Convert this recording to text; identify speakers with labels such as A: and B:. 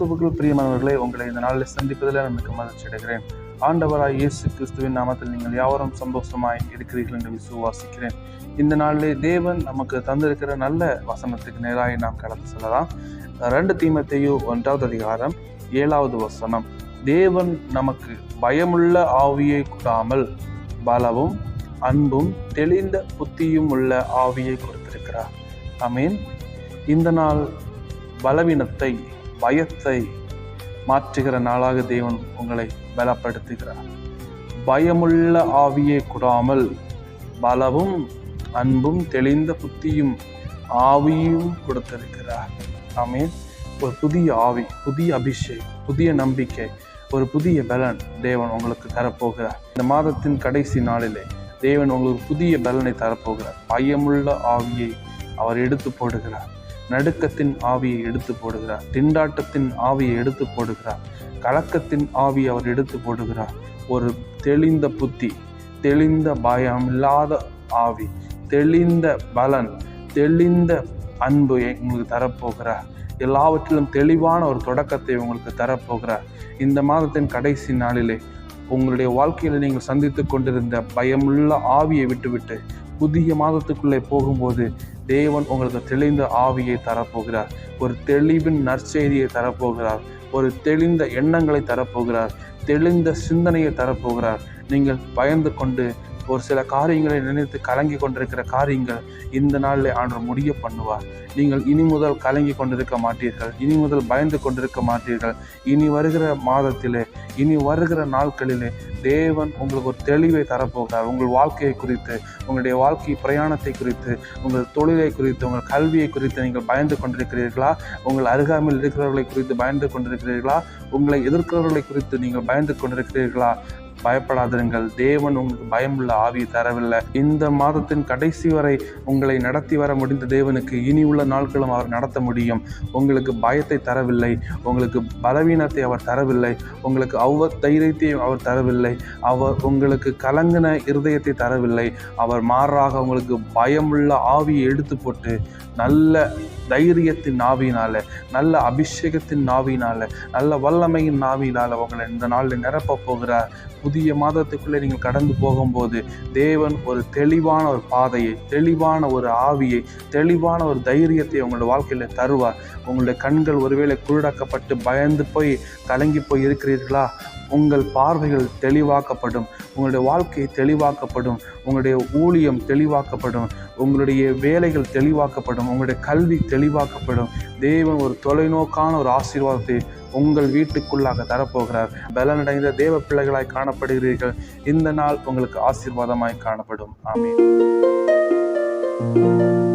A: கிறிஸ்துவுக்குள் பிரியமானவர்களே உங்களை இந்த நாளில் சந்திப்பதில் நான் மிக்க மகிழ்ச்சி அடைகிறேன். ஆண்டவராய் இயேசு கிறிஸ்துவின் நாமத்தில் நீங்கள் யாவரும் சந்தோஷமாய் இருக்கிறீர்கள் என்று விசுவாசிக்கிறேன். இந்த நாளிலே தேவன் நமக்கு தந்திருக்கிற நல்ல வசனத்துக்கு நேராக நாம் கடந்து செல்லலாம். ரெண்டு தீமத்தையோ ஒன்றாவது அதிகாரம் ஏழாவது வசனம். தேவன் நமக்கு பயமுள்ள ஆவியை கூடாமல் பலவும் அன்பும் தெளிந்த புத்தியும் உள்ள ஆவியை கொடுத்திருக்கிறார். ஐ மீன் இந்த நாள் பலவீனத்தை பயத்தை மாற்றுகிற நாளாக தேவன் உங்களை பலப்படுத்துகிறார். பயமுள்ள ஆவியை கூடாமல் பலவும் அன்பும் தெளிந்த புத்தியும் ஆவியும் கொடுத்திருக்கிறார். ஆமீன். ஒரு புதிய ஆவி புதிய அபிஷேக் புதிய நம்பிக்கை ஒரு புதிய பலன் தேவன் உங்களுக்கு தரப்போகிறார். இந்த மாதத்தின் கடைசி நாளிலே தேவன் உங்களுக்கு புதிய பலனை தரப்போகிறார். பயமுள்ள ஆவியை அவர் எடுத்து போடுகிறார். நடுக்கத்தின் ஆவியை எடுத்து போடுகிறார். திண்டாட்டத்தின் ஆவியை எடுத்து போடுகிறார். கலக்கத்தின் ஆவி அவர் எடுத்து போடுகிறார். ஒரு தெளிந்த புத்தி தெளிந்த பயம் இல்லாத ஆவி தெளிந்த பலன் தெளிந்த அன்பு உங்களுக்கு தரப்போகிறார். எல்லாவற்றிலும் தெளிவான ஒரு தொடக்கத்தை உங்களுக்கு தரப்போகிறார். இந்த மாதத்தின் கடைசி நாளிலே உங்களுடைய வாழ்க்கையில் நீங்கள் சந்தித்து கொண்டிருந்த பயமுள்ள ஆவியை விட்டுவிட்டு புதிய மாதத்துக்குள்ளே போகும்போது தேவன் உங்களுக்கு தெளிந்த ஆவியை தரப்போகிறார். ஒரு தெளிவின் நற்செய்தியை தரப்போகிறார். ஒரு தெளிந்த எண்ணங்களை தரப்போகிறார். தெளிந்த சிந்தனையை தரப்போகிறார். நீங்கள் பயந்து கொண்டு ஒரு சில காரியங்களை நினைத்து கலங்கி கொண்டிருக்கிற காரியங்கள் இந்த நாளில் ஆண்டு முடிய பண்ணுவார். நீங்கள் இனி முதல் கலங்கி கொண்டிருக்க மாட்டீர்கள். இனி முதல் பயந்து கொண்டிருக்க மாட்டீர்கள். இனி வருகிற மாதத்திலே இனி வருகிற நாட்களிலே தேவன் உங்களுக்கு ஒரு தெளிவை தரப்போகிறார். உங்கள் வாழ்க்கையை குறித்து உங்களுடைய வாழ்க்கை பிரயாணத்தை குறித்து உங்கள் தொழிலை குறித்து உங்கள் கல்வியை குறித்து நீங்கள் பயந்து கொண்டிருக்கிறீர்களா? உங்கள் அருகாமையில் இருக்கிறவர்களை குறித்து பயந்து கொண்டிருக்கிறீர்களா? உங்களை எதிர்க்கிறவர்களை குறித்து நீங்கள் பயந்து கொண்டிருக்கிறீர்களா? பயப்படாதிருங்கள். தேவன் உங்களுக்கு பயமுள்ள ஆவி தரவில்லை. இந்த மாதத்தின் கடைசி வரை உங்களை நடத்தி வர முடிந்த தேவனுக்கு இனி உள்ள நாட்களும் அவர் நடத்த முடியும். உங்களுக்கு பயத்தை தரவில்லை. உங்களுக்கு பலவீனத்தை அவர் தரவில்லை. உங்களுக்கு அவ்வ தைரியத்தையும் அவர் தரவில்லை. அவர் உங்களுக்கு கலங்கின இருதயத்தை தரவில்லை. அவர் மாறாக உங்களுக்கு பயமுள்ள ஆவியை எடுத்து போட்டு நல்ல தைரியத்தின் நாவினால நல்ல அபிஷேகத்தின் நாவினால நல்ல வல்லமையின் நாவினால உங்களை இந்த நாளில் நிரப்ப போகிறார். புதிய மாதத்துக்குள்ளே நீங்கள் கடந்து போகும்போது தேவன் ஒரு தெளிவான ஒரு பாதையை தெளிவான ஒரு ஆவியை தெளிவான ஒரு தைரியத்தை உங்களோட வாழ்க்கையில் தருவார். உங்களுடைய கண்கள் ஒருவேளை குருடாக்கப்பட்டு பயந்து போய் கலங்கி போய் இருக்கிறீர்களா? உங்கள் பார்வைகள் தெளிவாக்கப்படும் உங்களுடைய வாழ்க்கை தெளிவாக்கப்படும் உங்களுடைய ஊழியம் தெளிவாக்கப்படும் உங்களுடைய வேலைகள் தெளிவாக்கப்படும் உங்களுடைய கல்வி தெளிவாக்கப்படும். தேவன் ஒரு தொலைநோக்கான ஒரு ஆசீர்வாதத்தை உங்கள் வீட்டுக்குள்ளாக தரப்போகிறார். பலனடைந்த தேவ பிள்ளைகளாய் காணப்படுகிறீர்கள். இந்த நாள் உங்களுக்கு ஆசீர்வாதமாய் காணப்படும். ஆமீன்.